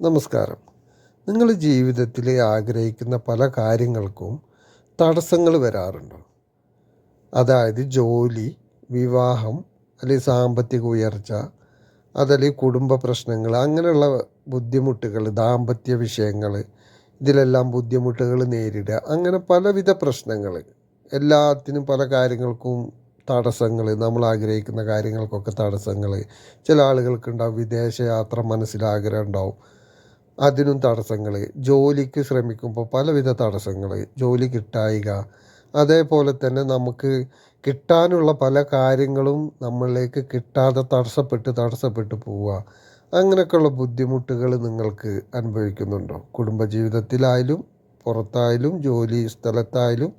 നമസ്കാരം. നിങ്ങൾ ജീവിതത്തിൽ ആഗ്രഹിക്കുന്ന പല കാര്യങ്ങൾക്കും തടസ്സങ്ങൾ വരാറുണ്ടോ? അതായത് ജോലി വിവാഹം അല്ലെങ്കിൽ സാമ്പത്തിക ഉയർച്ച അതല്ലെങ്കിൽ കുടുംബ പ്രശ്നങ്ങൾ അങ്ങനെയുള്ള ബുദ്ധിമുട്ടുകൾ ദാമ്പത്യ വിഷയങ്ങൾ ഇതിലെല്ലാം ബുദ്ധിമുട്ടുകൾ നേരിടുക അങ്ങനെ പലവിധ പ്രശ്നങ്ങൾ. എല്ലാത്തിനും പല കാര്യങ്ങൾക്കും തടസ്സങ്ങൾ നമ്മൾ ആഗ്രഹിക്കുന്ന കാര്യങ്ങൾക്കൊക്കെ തടസ്സങ്ങൾ. ചില ആളുകൾക്കുണ്ടാവും വിദേശയാത്ര മനസ്സിലാഗ്രഹം ഉണ്ടാവും. അതിനും തടസ്സങ്ങൾ ജോലിക്ക് ശ്രമിക്കുമ്പോൾ പലവിധ തടസ്സങ്ങൾ ജോലി കിട്ടായിക. അതേപോലെ തന്നെ നമുക്ക് കിട്ടാനുള്ള പല കാര്യങ്ങളും നമ്മളിലേക്ക് കിട്ടാതെ തടസ്സപ്പെട്ട് തടസ്സപ്പെട്ട് പോവുക. അങ്ങനെയൊക്കെയുള്ള ബുദ്ധിമുട്ടുകൾ നിങ്ങൾക്ക് അനുഭവിക്കുന്നുണ്ടോ? കുടുംബജീവിതത്തിലായാലും പുറത്തായാലും ജോലി സ്ഥലത്തായാലും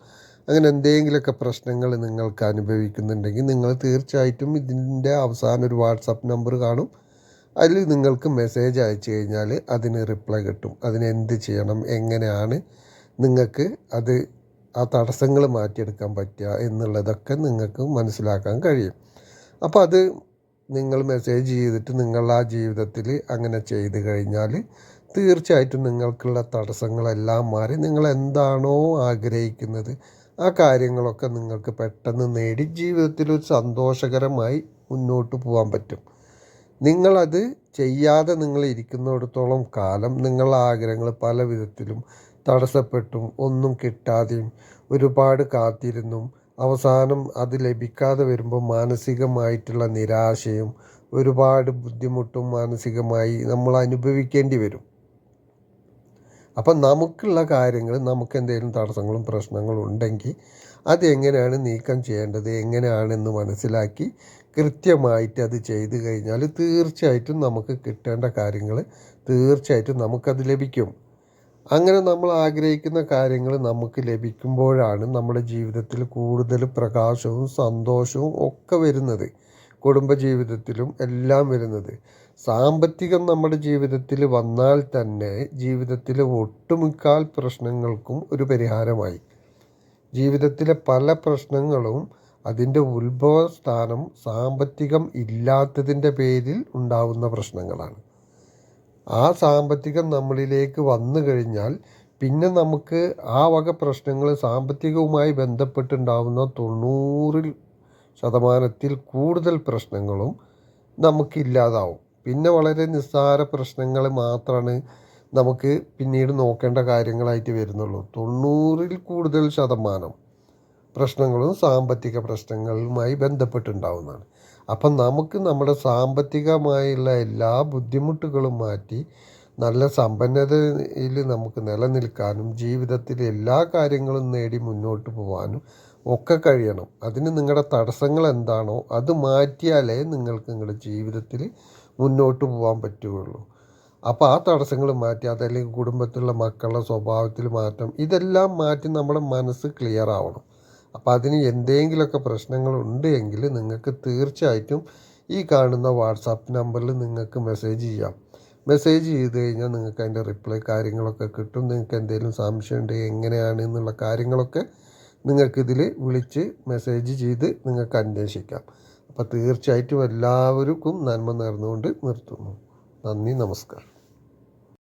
അങ്ങനെ എന്തെങ്കിലുമൊക്കെ പ്രശ്നങ്ങൾ നിങ്ങൾക്ക് അനുഭവിക്കുന്നുണ്ടെങ്കിൽ നിങ്ങൾ തീർച്ചയായിട്ടും ഇതിന്റെ അവസാനം ഒരു വാട്സപ്പ് നമ്പർ കാണും. അതിൽ നിങ്ങൾക്ക് മെസ്സേജ് അയച്ചു കഴിഞ്ഞാൽ അതിന് റിപ്ലൈ കിട്ടും. അതിന് എന്ത് ചെയ്യണം എങ്ങനെയാണ് നിങ്ങൾക്ക് അത് ആ തടസ്സങ്ങൾ മാറ്റിയെടുക്കാൻ പറ്റുക എന്നുള്ളതൊക്കെ നിങ്ങൾക്ക് മനസ്സിലാക്കാൻ കഴിയും. അപ്പോൾ അത് നിങ്ങൾ മെസ്സേജ് ചെയ്തിട്ട് നിങ്ങൾ ആ ജീവിതത്തിൽ അങ്ങനെ ചെയ്ത് കഴിഞ്ഞാൽ തീർച്ചയായിട്ടും നിങ്ങൾക്കുള്ള തടസ്സങ്ങളെല്ലാം മാറി നിങ്ങൾ എന്താണോ ആഗ്രഹിക്കുന്നത് ആ കാര്യങ്ങളൊക്കെ നിങ്ങൾക്ക് പെട്ടെന്ന് നേടി ജീവിതത്തിൽ ഒരു സന്തോഷകരമായി മുന്നോട്ട് പോകാൻ പറ്റും. നിങ്ങളത് ചെയ്യാതെ നിങ്ങൾ ഇരിക്കുന്നിടത്തോളം കാലം നിങ്ങളുടെ ആഗ്രഹങ്ങൾ പല വിധത്തിലും തടസ്സപ്പെട്ടും ഒന്നും കിട്ടാതെയും ഒരുപാട് കാത്തിരുന്നും അവസാനം അത് ലഭിക്കാതെ വരുമ്പോൾ മാനസികമായിട്ടുള്ള നിരാശയും ഒരുപാട് ബുദ്ധിമുട്ടും മാനസികമായി നമ്മൾ അനുഭവിക്കേണ്ടി വരും. അപ്പം നമുക്കുള്ള കാര്യങ്ങൾ നമുക്ക് എന്തെങ്കിലും തടസ്സങ്ങളും പ്രശ്നങ്ങളും ഉണ്ടെങ്കിൽ അതെങ്ങനെയാണ് നീക്കം ചെയ്യേണ്ടത് എങ്ങനെയാണെന്ന് മനസ്സിലാക്കി കൃത്യമായിട്ട് അത് ചെയ്തു കഴിഞ്ഞാൽ തീർച്ചയായിട്ടും നമുക്ക് കിട്ടേണ്ട കാര്യങ്ങൾ തീർച്ചയായിട്ടും നമുക്കത് ലഭിക്കും. അങ്ങനെ നമ്മൾ ആഗ്രഹിക്കുന്ന കാര്യങ്ങൾ നമുക്ക് ലഭിക്കുമ്പോഴാണ് നമ്മുടെ ജീവിതത്തിൽ കൂടുതൽ പ്രകാശവും സന്തോഷവും ഒക്കെ വരുന്നത്. കുടുംബജീവിതത്തിലും എല്ലാം വരുന്നത്. സാമ്പത്തികം നമ്മുടെ ജീവിതത്തിൽ വന്നാൽ തന്നെ ജീവിതത്തിലെ ഒട്ടുമുക്കാൽ പ്രശ്നങ്ങൾക്കും ഒരു പരിഹാരമായി. ജീവിതത്തിലെ പല പ്രശ്നങ്ങളും അതിന്റെ ഉത്ഭവ സ്ഥാനം സാമ്പത്തികം ഇല്ലാത്തതിന്റെ പേരിൽ ഉണ്ടാവുന്ന പ്രശ്നങ്ങളാണ്. ആ സാമ്പത്തികം നമ്മളിലേക്ക് വന്നു കഴിഞ്ഞാൽ പിന്നെ നമുക്ക് ആ വക പ്രശ്നങ്ങൾ സാമ്പത്തികവുമായി ബന്ധപ്പെട്ടുണ്ടാവുന്ന തൊണ്ണൂറിൽ ശതമാനത്തിൽ കൂടുതൽ പ്രശ്നങ്ങളും നമുക്കില്ലാതാവും പിന്നെ വളരെ നിസ്സാര പ്രശ്നങ്ങൾ മാത്രമാണ് നമുക്ക് പിന്നീട് നോക്കേണ്ട കാര്യങ്ങളായിട്ട് വരുന്നുള്ളൂ. തൊണ്ണൂറിൽ കൂടുതൽ ശതമാനം പ്രശ്നങ്ങളും സാമ്പത്തിക പ്രശ്നങ്ങളുമായി ബന്ധപ്പെട്ടുണ്ടാവുന്നതാണ്. അപ്പം നമുക്ക് നമ്മുടെ സാമ്പത്തികമായുള്ള എല്ലാ ബുദ്ധിമുട്ടുകളും മാറ്റി നല്ല സമ്പന്നതയിൽ നമുക്ക് നിലനിൽക്കാനും ജീവിതത്തിൽ എല്ലാ കാര്യങ്ങളും നേടി മുന്നോട്ട് പോകാനും ഒക്കെ കഴിയണം. അതിന് നിങ്ങളുടെ തടസ്സങ്ങൾ എന്താണോ അത് മാറ്റിയാലേ നിങ്ങൾക്ക് നിങ്ങളുടെ ജീവിതത്തിൽ മുന്നോട്ട് പോകാൻ പറ്റുകയുള്ളൂ. അപ്പോൾ ആ തടസ്സങ്ങൾ മാറ്റി അതല്ലെങ്കിൽ കുടുംബത്തിലുള്ള മക്കളുടെ സ്വഭാവത്തിൽ മാറ്റം ഇതെല്ലാം മാറ്റി നമ്മുടെ മനസ്സ് ക്ലിയർ ആവണം. അപ്പോൾ അതിന് എന്തെങ്കിലുമൊക്കെ പ്രശ്നങ്ങളുണ്ട് എങ്കിൽ നിങ്ങൾക്ക് തീർച്ചയായിട്ടും ഈ കാണുന്ന വാട്സാപ്പ് നമ്പറിൽ നിങ്ങൾക്ക് മെസ്സേജ് ചെയ്യാം. മെസ്സേജ് ചെയ്ത് കഴിഞ്ഞാൽ നിങ്ങൾക്ക് അതിന്റെ റിപ്ലൈ കാര്യങ്ങളൊക്കെ കിട്ടും. നിങ്ങൾക്ക് എന്തെങ്കിലും സംശയം ഉണ്ടെങ്കിൽ എങ്ങനെയാണ് എന്നുള്ള കാര്യങ്ങളൊക്കെ നിങ്ങൾക്കിതിൽ വിളിച്ച് മെസ്സേജ് ചെയ്ത് നിങ്ങൾക്ക് അന്വേഷിക്കാം. അപ്പോൾ തീർച്ചയായിട്ടും എല്ലാവർക്കും നന്മ നേർന്നുകൊണ്ട് നിർത്തുന്നു. നന്ദി നമസ്കാരം.